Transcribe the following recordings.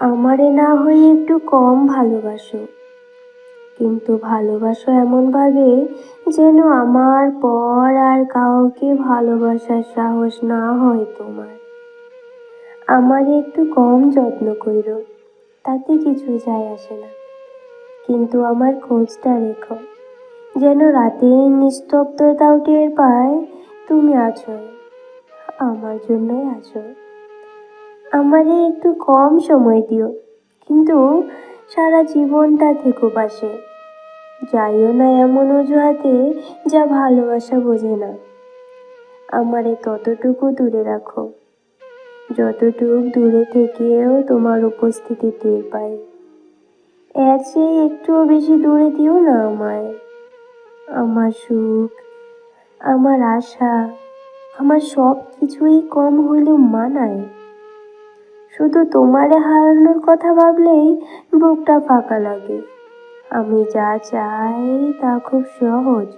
আমারে না হয়ে একটু কম ভালোবাসো। কিন্তু ভালোবাসো এমনভাবে যেন আমার পর আর কাউকে ভালোবাসার সাহস না হয় তোমার। আমারে একটু কম যত্ন কইরো তাতে কিছু যায় আসে না। কিন্তু আমার খোঁজটা রেখো, যেন রাতে নিস্তব্ধতাও টের পায়, তুমি আছো আমার জন্যই আছো আমারে একটু কম সময় দিও, কিন্তু সারা জীবনটা থেকো পাশে। যাইও না এমন অজুহাতে যা ভালোবাসা বোঝে না। আমারে ততটুকু দূরে রাখো। যতটুক দূরে থেকেও তোমার উপস্থিতি টের পাই। এর চেয়ে একটুও বেশি দূরে দিও না আমায়। আমার সুখ, আমার আশা, আমার সব কিছুই কম হলেও মানায়। শুধু তোমারে হারানোর কথা ভাবলেই বুকটা ফাঁকা লাগে। আমি যা চাই তা খুব সহজ।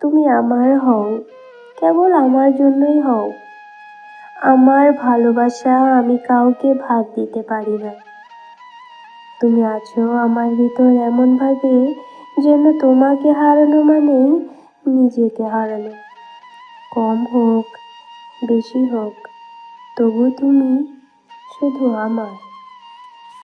তুমি আমার হও, কেবল আমার জন্যই হও। আমার ভালোবাসা আমি কাউকে ভাগ দিতে পারি না। তুমি আছো আমার ভিতর এমনভাবে যেন তোমাকে হারানো মানেই নিজেকে হারানো। কম হোক, বেশি হোক, তবু তুমি শুধু আমার